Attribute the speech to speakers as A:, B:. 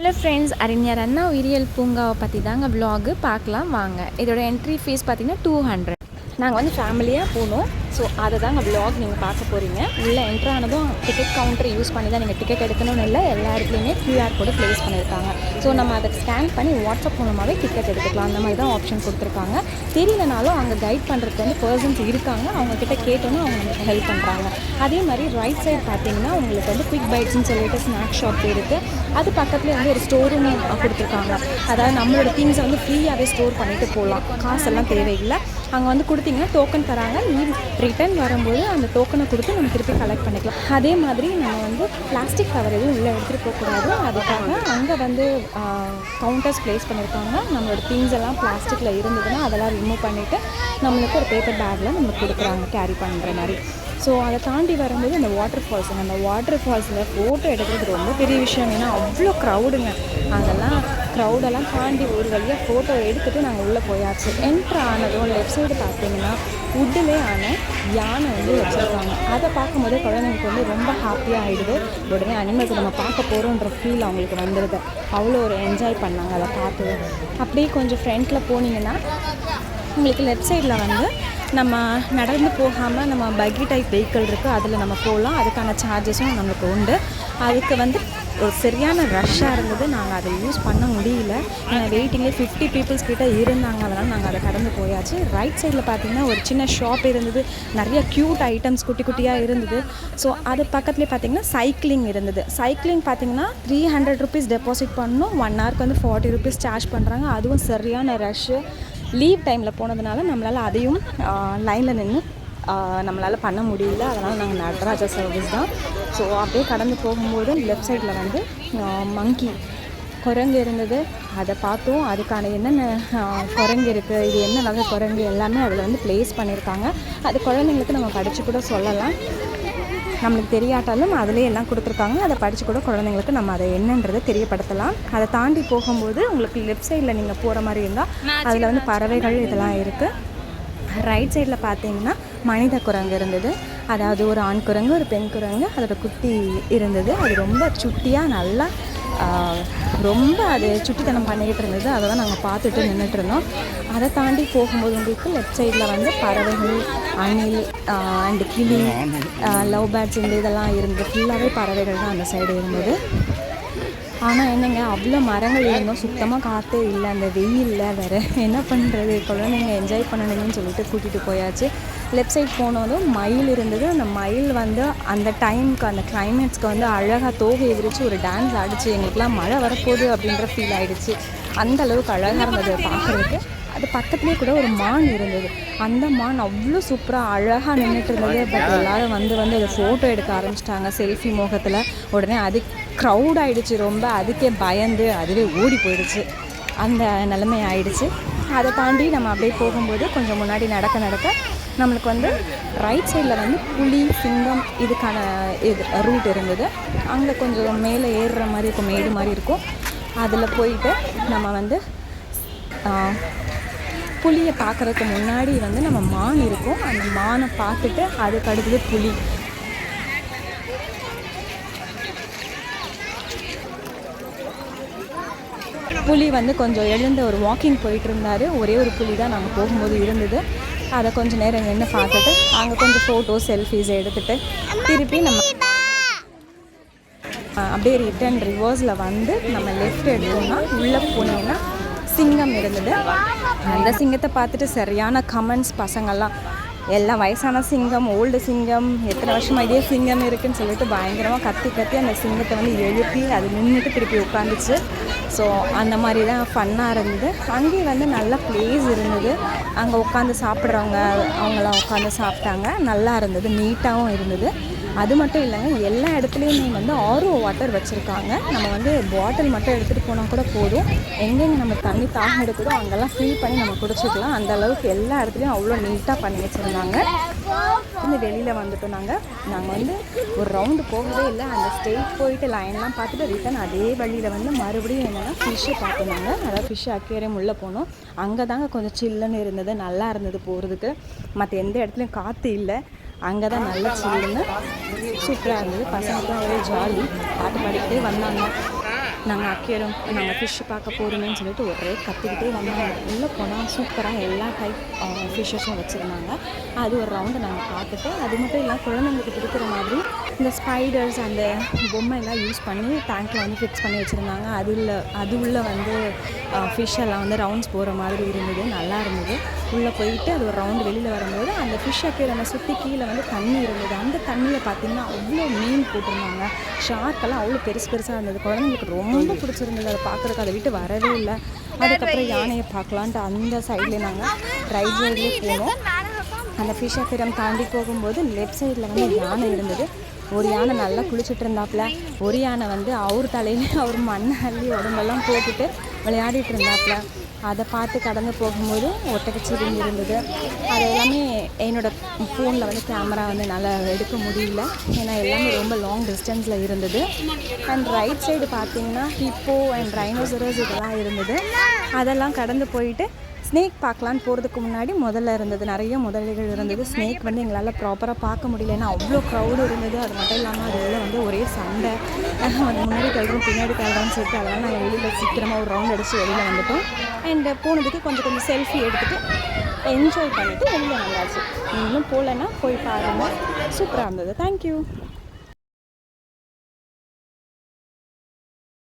A: Hello friends அறிஞர் அண்ணா உயிரியல் பூங்காவை பற்றி தாங்க vlog பார்க்கலாம். வாங்க. இதோட என்ட்ரி ஃபீஸ் பார்த்தீங்கன்னா டூ ஹண்ட்ரட் நாங்கள் வந்து ஃபேமிலியாக போனோம். ஸோ அதை தாங்க ப்ளாக் நீங்கள் பார்க்க போகிறீங்க உள்ளே என்ட்ரு ஆனதும் டிக்கெட் கவுண்டர் யூஸ் பண்ணி தான் நீங்கள் டிக்கெட் எடுக்கணும்னு இல்லை. எல்லா இடத்துலையுமே கியூஆர் கோடு ப்ளேஸ் பண்ணியிருக்காங்க. ஸோ நம்ம அதை ஸ்கேன் பண்ணி வாட்ஸ்அப் மூலமாகவே டிக்கெட் எடுத்துக்கலாம். அந்த மாதிரி தான் ஆப்ஷன் கொடுத்துருக்காங்க. தெரியலனாலும் அங்கே கைட் பண்ணுறதுக்கு வந்து பர்சன்ஸ் இருக்காங்க. அவங்கக்கிட்ட கேட்டோன்னா அவங்க நமக்கு ஹெல்ப் பண்ணுறாங்க அதே மாதிரி ரைட் சைடு பார்த்தீங்கன்னா உங்களுக்கு வந்து குவிக் பைட்ஸ்னு சொல்லிட்டு ஸ்நாக் ஷாப் இருக்குது அது பக்கத்துலேயே வந்து ஒரு ஸ்டோர் ரூம் கொடுத்துருக்காங்க. அதாவது நம்மளோட திங்ஸை வந்து ஃப்ரீயாகவே ஸ்டோர் பண்ணிட்டு போகலாம். காசெல்லாம் தேவையில்லை. அங்கே வந்து கொடுத்தீங்கன்னா டோக்கன் தராங்க. ரிட்டர்ன் வரும்போது அந்த டோக்கனை கொடுத்து நம்ம திருப்பி கலெக்ட் பண்ணிக்கலாம். அதே மாதிரி நம்ம வந்து பிளாஸ்டிக் கவர் எதுவும் உள்ளே எடுத்துகிட்டு போகக்கூடாது அதுக்காக அங்கே வந்து கவுண்டர்ஸ் ப்ளேஸ் பண்ணியிருக்காங்க நம்மளோட திங்ஸ் எல்லாம் பிளாஸ்டிக்கில் இருந்ததுன்னா அதெல்லாம் ரிமூவ் பண்ணிவிட்டு நம்மளுக்கு ஒரு பேப்பர் பேக்கில் நம்மளுக்கு கொடுக்குறாங்க கேரி பண்ணுற மாதிரி. ஸோ அதை தாண்டி வரும்போது அந்த வாட்டர் ஃபால்ஸுங்க அந்த வாட்டர் ஃபால்ஸில் ஃபோட்டோ எடுக்கிறது ரொம்ப பெரிய விஷயம். ஏன்னா அவ்வளோ க்ரௌடுங்க அதெல்லாம் க்ரௌடெல்லாம் தாண்டி ஒரு வழியாக ஃபோட்டோ எடுத்துகிட்டு நாங்கள் உள்ளே போயாச்சு. என்ட்ரு ஆனதும் லெஃப்ட் சைடு பார்த்தீங்கன்னா உட்டிலே ஆன யானை வந்து வச்சுருக்காங்க. அதை பார்க்கும்போது குழந்தைங்களுக்கு வந்து ரொம்ப ஹாப்பியாக ஆகிடுது உடனே அனிமல்ஸ் நம்ம பார்க்க போகிறோன்ற ஃபீல் அவங்களுக்கு வந்துடுது. அவ்வளோ ஒரு என்ஜாய் பண்ணாங்க அதை பார்த்து. அப்படியே கொஞ்சம் ஃப்ரண்ட்டில் போனீங்கன்னா உங்களுக்கு லெஃப்ட் சைடில் வந்து நம்ம நடந்து போகாமல் நம்ம பக்கி டைப் வெஹிக்கிள் இருக்குது அதில் நம்ம போகலாம் அதுக்கான சார்ஜஸும் நம்மளுக்கு உண்டு. அதுக்கு வந்து ஒரு சரியான ரஷ்ஷாக இருந்தது. நாங்கள் அதை யூஸ் பண்ண முடியல. ஏன்னா வெயிட்டிங்லேயே ஃபிஃப்டி பீப்புள்ஸ் கிட்டே இருந்தாங்க. அதனால் நாங்கள் அதை கடந்து போயாச்சு. ரைட் சைடில் பார்த்தீங்கன்னா ஒரு சின்ன ஷாப் இருந்தது. நிறைய க்யூட் ஐட்டம்ஸ் குட்டி குட்டியாக இருந்தது. ஸோ அது பக்கத்துலேயே பார்த்தீங்கன்னா சைக்கிளிங் இருந்தது. சைக்கிளிங் பார்த்தீங்கன்னா த்ரீ ஹண்ட்ரட் ருபீஸ் டெபாசிட் பண்ணணும். ஒன் ஹவருக்கு வந்து ஃபார்ட்டி ருபீஸ் சார்ஜ் பண்ணுறாங்க அதுவும் சரியான ரஷ்ஷு லீவ் டைமில் போனதுனால நம்மளால் அதையும் லைனில் நின்று நம்மளால் பண்ண முடியல. அதனால் நாங்கள் நடராஜா சர்வீஸ் தான். ஸோ அப்படியே கடந்து போகும்போது லெஃப்ட் சைடில் வந்து மங்கி குரங்கு இருந்தது. அதை பார்த்தோம். அதுக்கான என்னென்ன குரங்கு இருக்குது இது என்ன வகை குரங்கு எல்லாமே அதில் வந்து ப்ளேஸ் பண்ணியிருக்காங்க அது குழந்தைங்களுக்கு நம்ம படித்து கூட சொல்லலாம். நம்மளுக்கு தெரியாட்டாலும் அதிலே எல்லாம் கொடுத்துருக்காங்க. அதை படித்து கூட குழந்தைங்களுக்கு நம்ம அதை என்னன்றதை தெரியப்படுத்தலாம். அதை தாண்டி போகும்போது உங்களுக்கு லெஃப்ட் சைடில் நீங்கள் போகிற மாதிரி இருந்தால் அதில் வந்து பறவைகள் இதெல்லாம் இருக்குது ரைட் சைடில் பார்த்தீங்கன்னா மனித குரங்கு இருந்தது. அதாவது ஒரு ஆண் குரங்கு ஒரு பெண் குரங்கு அதோட குட்டி இருந்தது. அது ரொம்ப சுட்டியாக நல்லா ரொம்ப அது சுட்டித்தனம் பண்ணிக்கிட்டு இருந்தது. அதை தான் நாங்கள் பார்த்துட்டு நின்றுட்டு இருந்தோம். அதை தாண்டி போகும்போது உங்களுக்கு லெஃப்ட் சைடில் வந்து பறவைகள் அணில் அண்டு கிளி லவ் பேர்ட்ஸ் இந்த இதெல்லாம் இருந்து ஃபுல்லாகவே பறவைகள் தான் அந்த சைடு இருந்தது. ஆனால் என்னங்க அவ்வளோ மரங்கள் இருந்தோம் சுத்தமாக காற்றே இல்லை. அந்த வெயிலில் வேறு என்ன பண்ணுறது குழந்தைங்க என்ஜாய் பண்ணணும்னு சொல்லிட்டு கூட்டிகிட்டு போயாச்சு. லெஃப்ட் சைட் போனதும் மயில் இருந்தது. அந்த மயில் வந்து அந்த டைமுக்கு அந்த கிளைமேட்ஸ்க்கு வந்து அழகாக தோகை எதிரிச்சு ஒரு டான்ஸ் ஆடிச்சு. எங்களுக்குலாம் மழை வரப்போகுது அப்படின்ற ஃபீல் ஆகிடுச்சு அந்த அளவுக்கு அழகாக இருந்தது பார்க்குறதுக்கு. அது பக்கத்துலேயே கூட ஒரு மான் இருந்தது. அந்த மான் அவ்வளோ சூப்பராக அழகாக நின்றுட்டு இருந்தது. பட் எல்லாரும் வந்து வந்து அதை ஃபோட்டோ எடுக்க ஆரம்பிச்சிட்டாங்க. செல்ஃபி மோகத்தில். உடனே அது க்ரௌட் ஆகிடுச்சு ரொம்ப அதுக்கே பயந்து அதுவே ஓடி போயிடுச்சு. அந்த நிலைமை ஆயிடுச்சு. அதை தாண்டி நம்ம அப்படியே போகும்போது கொஞ்சம் முன்னாடி நடக்க நடக்க நம்மளுக்கு வந்து ரைட் சைடில் வந்து புலி சிங்கம் இதுக்கான இது ரூட் இருந்தது. அங்கே கொஞ்சம் மேலே ஏறுற மாதிரி இருக்கும் மேடு மாதிரி இருக்கும். அதில் போயிட்டு நம்ம வந்து புளியை புலியை பார்க்குறதுக்கு முன்னாடி வந்து நம்ம மான் இருக்கும். அந்த மானை பார்த்துட்டு அதுக்கு அடுத்தது புலி. புலி வந்து கொஞ்சம் எழுந்த ஒரு வாக்கிங் போயிட்டு இருந்தார் ஒரே ஒரு புலி தான் நாங்கள் போகும்போது இருந்தது. அதை கொஞ்சம் நேரம் நின்று பார்த்துட்டு அங்கே கொஞ்சம் ஃபோட்டோஸ் செல்ஃபீஸ் எடுத்துட்டு திருப்பி நம்ம அப்படியே ரிட்டர்ன் ரிவர்ஸில் வந்து நம்ம லெஃப்ட் எடுத்தோம்னா உள்ளே போனீங்கன்னா சிங்கம் இருந்தது. அந்த சிங்கத்தை பார்த்துட்டு சரியான கமெண்ட்ஸ் பசங்கள்லாம் எல்லாம் வயசான சிங்கம் ஓல்டு சிங்கம் எத்தனை வருஷமாக இதே சிங்கம் இருக்குன்னு சொல்லிட்டு பயங்கரமாக கத்தி கத்தி அந்த சிங்கத்தை வந்து எழுப்பி அது நின்றுட்டு திருப்பி உட்காந்துச்சு. ஸோ அந்த மாதிரி தான் ஃபன்னாக இருந்தது அங்கேயே வந்து நல்ல ப்ளேஸ் இருந்தது. அங்கே உட்காந்து சாப்பிட்றவங்க அவங்களாம் உட்காந்து சாப்பிட்டாங்க. நல்லா இருந்தது நீட்டாகவும் இருந்தது. அது மட்டும் இல்லைங்க எல்லா இடத்துலையுமே வந்து ஆர்ஓ வாட்டர் வச்சுருக்காங்க. நம்ம வந்து பாட்டில் மட்டும் எடுத்துகிட்டு போனால் கூட போதும். எங்கெங்கே நம்ம தண்ணி தாகம் எடுக்குதோ அங்கெல்லாம் ஃபில் பண்ணி நம்ம குடிச்சிக்கலாம். அந்த அளவுக்கு எல்லா இடத்துலையும் அவ்வளோ நீட்டாக பண்ணி வச்சுருந்தாங்க. நாங்கள் இந்த வெளியில் வந்துட்டோம் நாங்கள் நாங்கள் வந்து ஒரு ரவுண்டு போகவே இல்லை. அந்த ஸ்டேட் போயிட்டு லைன்லாம் பார்த்துட்டு ரிட்டன் அதே வழியில் வந்து மறுபடியும் என்னென்னா ஃபிஷ்ஷை பார்த்தோம் நாங்கள் அதாவது ஃபிஷ் அக்வேரியம் உள்ளே போனோம். அங்கே தாங்க கொஞ்சம் சில்லுன்னு இருந்தது. நல்லா இருந்தது போகிறதுக்கு மற்ற எந்த இடத்துலையும் காற்று இல்லை. அங்கே தான் நல்லா சில்லுன்னு சூப்பராக இருந்தது. பசங்களுக்கும் ஒரே ஜாலி பாட்டு பாடிக்கிட்டே வந்தாங்க. நாங்கள் அக்கேரம் நாங்கள் ஃபிஷ் பார்க்க போகிறோமேன்னு சொல்லிட்டு ஒரே கத்திக்கிட்டே வந்தாங்க உள்ளே போனால் சூப்பராக எல்லா டைப் ஃபிஷ்ஷஸும் வச்சுருந்தாங்க. அது ஒரு ரவுண்டு நாங்கள் பார்த்துட்டு அது மட்டும் இல்லாமல் குழந்தைங்களுக்கு பிடிக்கிற மாதிரி இந்த ஸ்பைடர்ஸ் அந்த பொம்மை எல்லாம் யூஸ் பண்ணி டேங்க்கில் வந்து ஃபிக்ஸ் பண்ணி வச்சுருந்தாங்க. அது உள்ள அது உள்ள வந்து ஃபிஷ் எல்லாம் வந்து ரவுண்ட்ஸ் போகிற மாதிரி இருந்தது. நல்லா இருந்தது. உள்ளே போயிட்டு அது ஒரு ரவுண்டு வெளியில் வரும்போது அந்த ஃபிஷ் அக்கேரமை சுற்றி கீழே வந்து தண்ணி இருந்தது. அந்த தண்ணியில் பார்த்தீங்கன்னா அவ்வளோ மீன் போட்டிருந்தாங்க. ஷார்க்கெல்லாம் அவ்வளோ பெருசு பெருசாக இருந்தது. குழந்தைங்களுக்கு ரொம்ப ரொம்ப பிடிச்சிருந்தது. அதை பார்க்குறதுக்கு அதை விட்டு வரவே இல்லை. அதுக்கப்புறம் யானையை பார்க்கலான்ட்டு அந்த சைட்லேயே நாங்கள் ரைட் சைட்லேயே போனோம். அந்த ஃபிஷ் தாண்டி போகும்போது லெஃப்ட் சைடில் வந்து யானை இருந்தது. ஒரு யானை நல்லா குளிச்சுட்டு இருந்தாப்புல. ஒரு யானை வந்து அவர் தலையில அவர் மண்ணை அள்ளி உடம்பெல்லாம் போட்டுட்டு விளையாடிட்டு இருந்தாப்புல. அதை பார்த்து கடந்து போகும்போது ஒட்டகச்சிவிங்கி இருந்தது. அது எல்லாமே என்னோடய ஃபோனில் வந்து கேமரா வந்து நல்லா எடுக்க முடியல. ஏன்னா எல்லாமே ரொம்ப லாங் டிஸ்டன்ஸில் இருந்தது. அண்ட் ரைட் சைடு பார்த்தீங்கன்னா ஹிப்போ அண்ட் ரைனோசரஸ் இதெல்லாம் இருந்தது. அதெல்லாம் கடந்து போயிட்டு ஸ்னேக் பார்க்கலான்னு போகிறதுக்கு முன்னாடி முதல்ல இருந்தது. நிறைய முதலைகள் இருந்தது. ஸ்னேக் வந்து எங்களால் ப்ராப்பராக பார்க்க முடியல. ஏன்னா அவ்வளோ க்ரௌடு இருந்தது. அது மட்டும் இல்லாமல் அது உள்ள வந்து ஒரே சண்டை. வந்து முன்னாடி கழுறோம் பின்னாடி கழுறோம்னு சொல்லிட்டு அதெல்லாம் நாங்கள் வெளியில் சீக்கிரமாக ஒரு ரவுண்ட் அடித்து வெளியில் வந்துட்டோம். அண்ட் போனதுக்கு கொஞ்சம் கொஞ்சம் செல்ஃபி எடுத்துகிட்டு என்ஜாய் பண்ணிவிட்டு வெளியில் வந்தாச்சு. நீங்களும் போகலன்னா போய் பாருங்கள் சூப்பராக இருந்தது. தேங்க்யூ